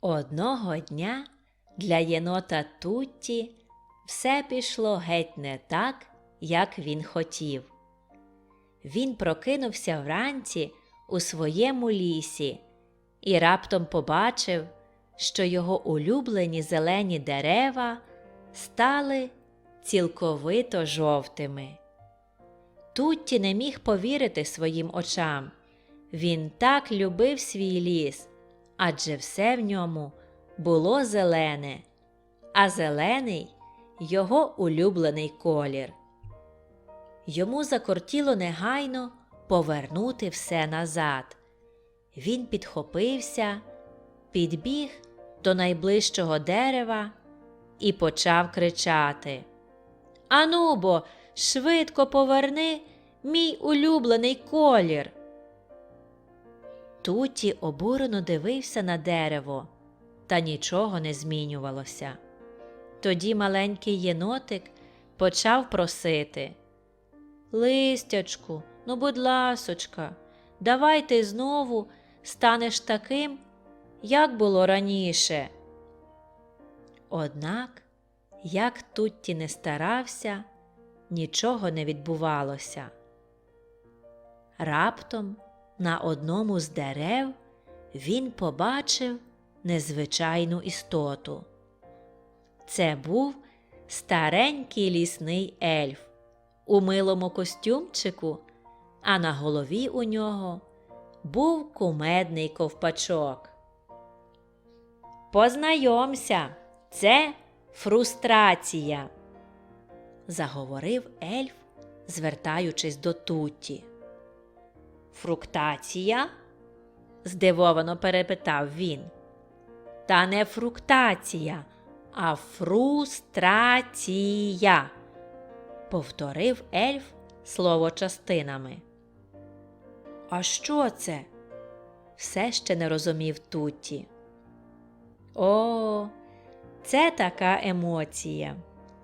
Одного дня для єнота Тутті все пішло геть не так, як він хотів. Він прокинувся вранці у своєму лісі і раптом побачив, що його улюблені зелені дерева стали цілковито жовтими. Тутті не міг повірити своїм очам. Він так любив свій ліс, адже все в ньому було зелене, а зелений його улюблений колір. Йому закортіло негайно повернути все назад. Він підхопився, підбіг до найближчого дерева і почав кричати. Ану бо, швидко поверни мій улюблений колір. Туті обурено дивився на дерево, та нічого не змінювалося. Тоді маленький єнотик почав просити Листячку, ну, будь ласочка, давай ти знову станеш таким, як було раніше. Однак, як Тутті не старався, нічого не відбувалося. Раптом на одному з дерев він побачив незвичайну істоту. Це був старенький лісний ельф у милому костюмчику, а на голові у нього був кумедний ковпачок. Познайомся, це фрустрація, заговорив ельф, звертаючись до Тутті. Фруктація? здивовано перепитав він. Та не фруктація, а фрустрація, повторив ельф слово частинами. А що це? все ще не розумів Тутті. О, це така емоція,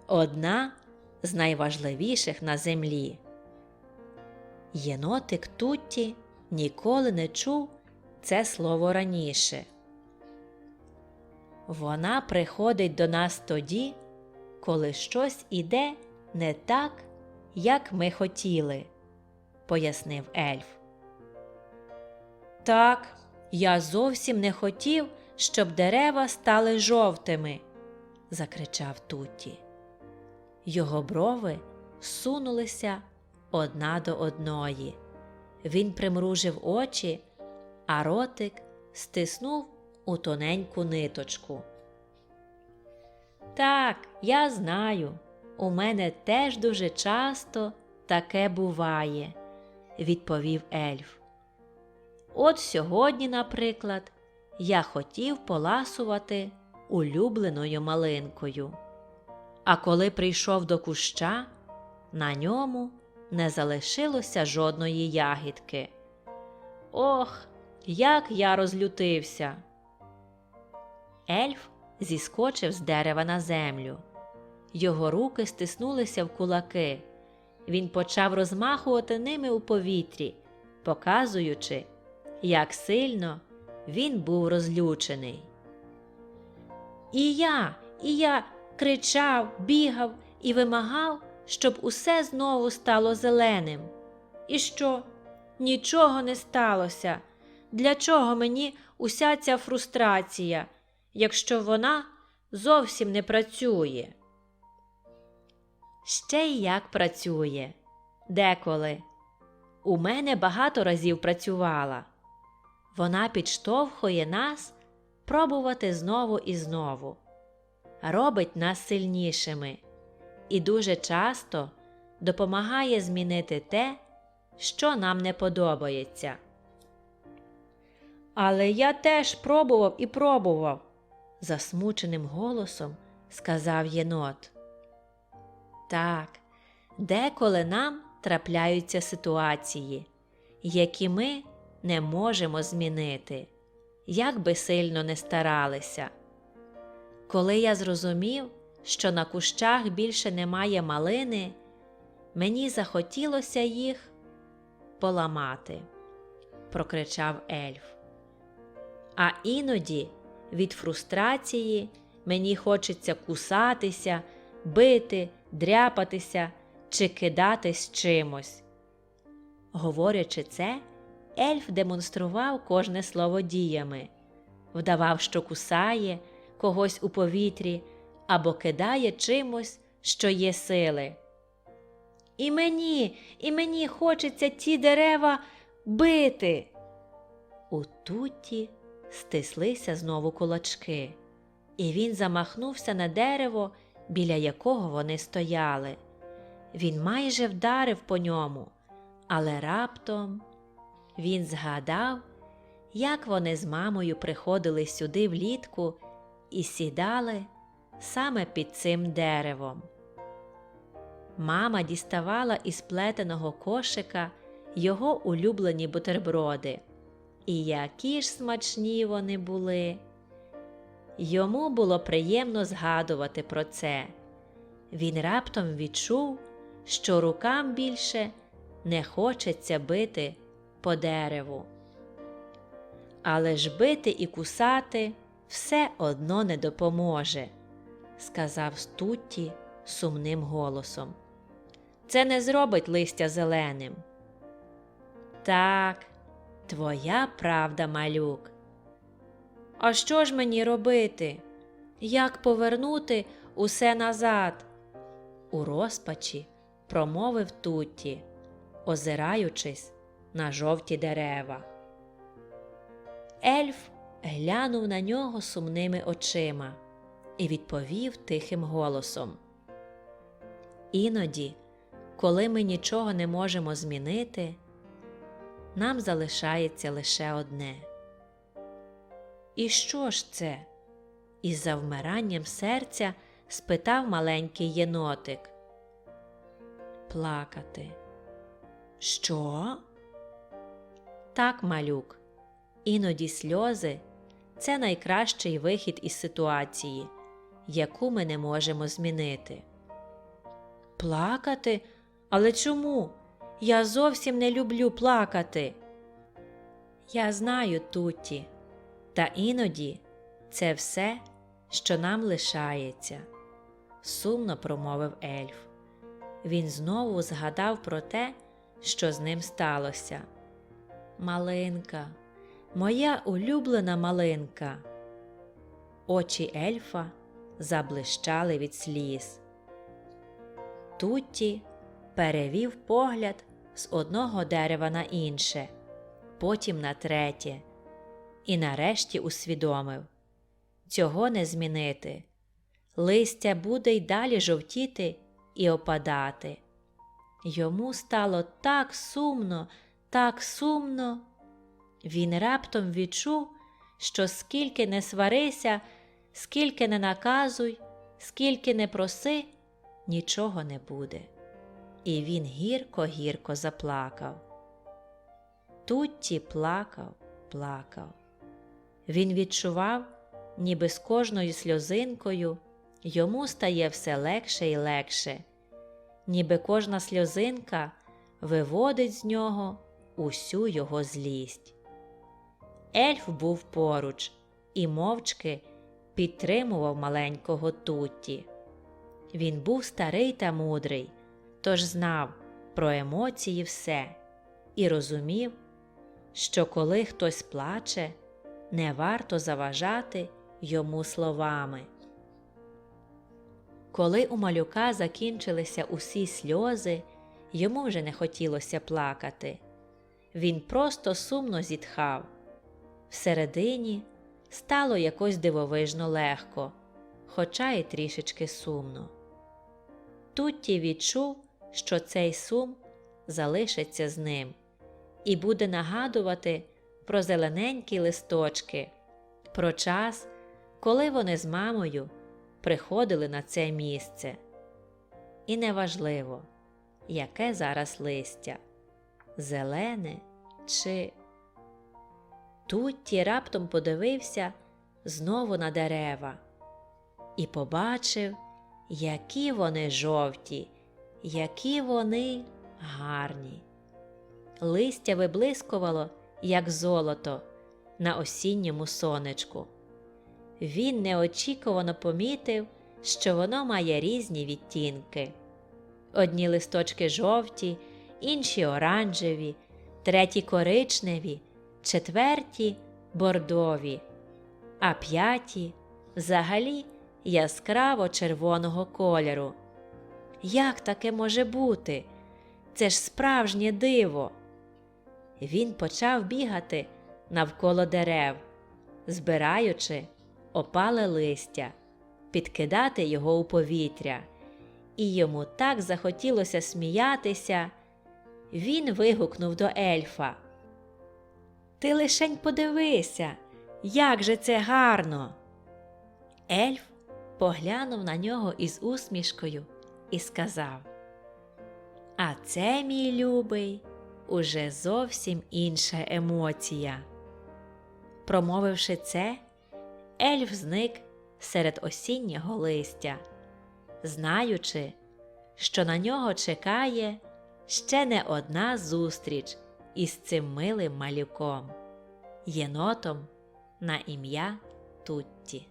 одна з найважливіших на землі. Єнотик Тутті ніколи не чув це слово раніше. Вона приходить до нас тоді, коли щось іде не так, як ми хотіли, пояснив ельф. Так, я зовсім не хотів, щоб дерева стали жовтими, закричав Тутті. Його брови сунулися одна до одної. Він примружив очі, а ротик стиснув у тоненьку ниточку. Так, я знаю, у мене теж дуже часто таке буває, відповів ельф. От сьогодні, наприклад, я хотів поласувати улюбленою малинкою. А коли прийшов до куща, на ньому не залишилося жодної ягідки. Ох, як я розлютився. Ельф зіскочив з дерева на землю. Його руки стиснулися в кулаки. Він почав розмахувати ними у повітрі, показуючи, як сильно він був розлючений. І я, і я кричав, бігав і вимагав, щоб усе знову стало зеленим. І що? Нічого не сталося. Для чого мені уся ця фрустрація, якщо вона зовсім не працює? Ще й як працює. Деколи. У мене багато разів працювала. Вона підштовхує нас пробувати знову і знову, робить нас сильнішими і дуже часто допомагає змінити те, що нам не подобається. Але я теж пробував і пробував, засмученим голосом сказав єнот. Так, деколи нам трапляються ситуації, які ми не можемо змінити, як би сильно не старалися. Коли я зрозумів, що на кущах більше немає малини, мені захотілося їх поламати, прокричав ельф. А іноді від фрустрації мені хочеться кусатися, бити, дряпатися чи кидатись чимось. Говорячи це, ельф демонстрував кожне слово діями, вдавав, що кусає когось у повітрі або кидає чимось, що є сили. І мені, і мені хочеться ті дерева бити. У туті стислися знову кулачки, і він замахнувся на дерево, біля якого вони стояли. Він майже вдарив по ньому, але раптом він згадав, як вони з мамою приходили сюди влітку і сідали саме під цим деревом. Мама діставала із плетеного кошика його улюблені бутерброди. І які ж смачні вони були. Йому було приємно згадувати про це. Він раптом відчув, що рукам більше не хочеться бити по дереву. Але ж бити і кусати все одно не допоможе, сказав Стутті сумним голосом. Це не зробить листя зеленим. Так, твоя правда, малюк. А що ж мені робити? Як повернути усе назад? У розпачі промовив Тутті, озираючись на жовті дерева. Ельф глянув на нього сумними очима і відповів тихим голосом. Іноді, коли ми нічого не можемо змінити, нам залишається лише одне. І що ж це? із завмиранням серця спитав маленький єнотик. Плакати. Що? Так, малюк. Іноді сльози це найкращий вихід із ситуації, яку ми не можемо змінити. Плакати? Але чому? Я зовсім не люблю плакати. Я знаю Тутті, та іноді це все, що нам лишається, сумно промовив ельф. Він знову згадав про те, що з ним сталося. Малинка, моя улюблена малинка. Очі ельфа заблищали від сліз. Тутті перевів погляд з одного дерева на інше, потім на третє, і нарешті усвідомив цього не змінити. Листя буде й далі жовтіти і опадати. Йому стало так сумно, так сумно. Він раптом відчув, що скільки не сварися, скільки не наказуй, скільки не проси, нічого не буде. І він гірко-гірко заплакав. Тутті плакав, плакав. Він відчував, ніби з кожною сльозинкою йому стає все легше і легше, ніби кожна сльозинка виводить з нього усю його злість. Ельф був поруч і мовчки підтримував маленького Тутті. Він був старий та мудрий, тож знав про емоції все і розумів, що коли хтось плаче, не варто заважати йому словами. Коли у малюка закінчилися усі сльози, йому вже не хотілося плакати. Він просто сумно зітхав. Всередині стало якось дивовижно легко, хоча й трішечки сумно. Тутті відчув, що цей сум залишиться з ним і буде нагадувати про зелененькі листочки, про час, коли вони з мамою приходили на це місце. І неважливо, яке зараз листя зелене чи. Тутті раптом подивився знову на дерева і побачив, які вони жовті, які вони гарні. Листя виблискувало, як золото, на осінньому сонечку. він неочікувано помітив, що воно має різні відтінки. Одні листочки жовті, інші оранжеві, треті коричневі, четверті бордові, а п'яті взагалі яскраво червоного кольору. Як таке може бути? Це ж справжнє диво. Він почав бігати навколо дерев, збираючи опале листя, підкидати його у повітря, і йому так захотілося сміятися. Він вигукнув до ельфа. Ти лишень подивися, як же це гарно. Ельф поглянув на нього із усмішкою і сказав: А це, мій любий, уже зовсім інша емоція. Промовивши це, ельф зник серед осіннього листя, знаючи, що на нього чекає ще не одна зустріч із цим милим малюком, єнотом на ім'я Тутті.